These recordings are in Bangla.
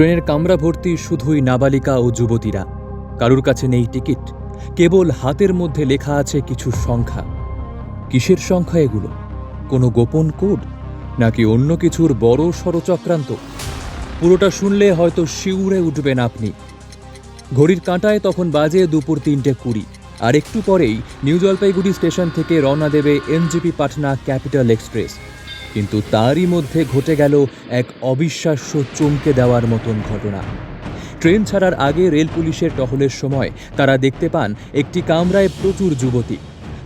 ট্রেনের কামরা ভর্তি শুধুই নাবালিকা ও যুবতীরা। কারুর কাছে নেই টিকিট, কেবল হাতের মধ্যে লেখা আছে কিছু সংখ্যা। কিসের সংখ্যা এগুলো? কোনো গোপন কোড? নাকি অন্য কিছুর বড় চক্রান্ত পুরোটা শুনলে হয়তো শিউরে উঠবেন আপনি। ঘড়ির কাঁটায় তখন বাজে দুপুর তিনটে কুড়ি, আর একটু পরেই নিউ জলপাইগুড়ি স্টেশন থেকে রওনা দেবে এনজিপি পাটনা ক্যাপিটাল এক্সপ্রেস। কিন্তু তারই মধ্যে ঘটে গেল এক অবিশ্বাস্য চমকে দেওয়ার মতন ঘটনা। ট্রেন ছাড়ার আগে রেল পুলিশের টহলের সময় তারা দেখতে পান একটি কামরায় প্রচুর যুবতী।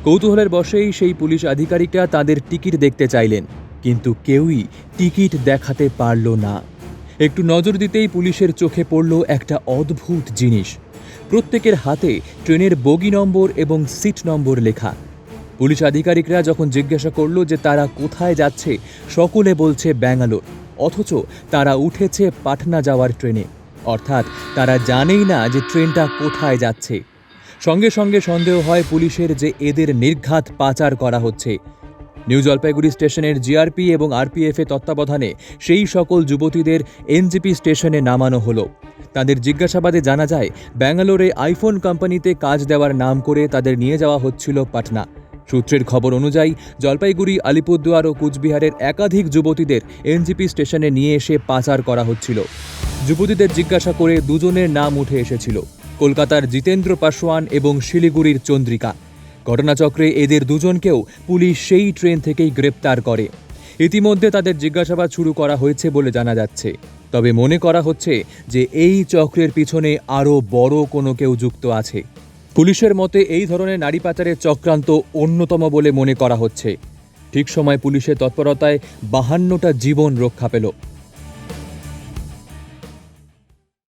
কৌতূহলের বশেই সেই পুলিশ আধিকারিকরা তাদের টিকিট দেখতে চাইলেন, কিন্তু কেউই টিকিট দেখাতে পারল না। একটু নজর দিতেই পুলিশের চোখে পড়ল একটা অদ্ভুত জিনিস। প্রত্যেকের হাতে ট্রেনের বগি নম্বর এবং সিট নম্বর লেখা। পুলিশ আধিকারিকরা যখন জিজ্ঞাসা করল যে তারা কোথায় যাচ্ছে, সকলে বলছে ব্যাঙ্গালোর। অথচ তারা উঠেছে পাটনা যাওয়ার ট্রেনে। অর্থাৎ তারা জানেই না যে ট্রেনটা কোথায় যাচ্ছে। সঙ্গে সঙ্গে সন্দেহ হয় পুলিশের যে এদের নির্ঘাত পাচার করা হচ্ছে। নিউ জলপাইগুড়ি স্টেশনের জিআরপি এবং আরপিএফ এর তত্ত্বাবধানে সেই সকল যুবতীদের এনজিপি স্টেশনে নামানো হলো। তাদের জিজ্ঞাসাবাদে জানা যায়, ব্যাঙ্গালোরে আইফোন কোম্পানিতে কাজ দেওয়ার নাম করে তাদের নিয়ে যাওয়া হচ্ছিল পাটনা। সূত্রের খবর অনুযায়ী, জলপাইগুড়ি, আলিপুরদুয়ার ও কুচবিহারের একাধিক যুবতীদের এনজিপি স্টেশনে নিয়ে এসে পাচার করা হচ্ছিল। যুবতীদের জিজ্ঞাসা করে দুজনের নাম উঠে এসেছিল। কলকাতার জিতেন্দ্র পাশোয়ান এবং শিলিগুড়ির চন্দ্রিকা। ঘটনাচক্রে এদের দুজনকেও পুলিশ সেই ট্রেন থেকেই গ্রেপ্তার করে। ইতিমধ্যে তাদের জিজ্ঞাসাবাদ শুরু করা হয়েছে বলে জানা যাচ্ছে। তবে মনে করা হচ্ছে যে এই চক্রের পিছনে আরও বড় কোনো কেউ যুক্ত আছে। পুলিশের মতে, এই ধরনের নারী পাচারের চক্রান্ত অন্যতম বলে মনে করা হচ্ছে। ঠিক সময় পুলিশের তৎপরতায় বাহান্নটা জীবন রক্ষা পেল।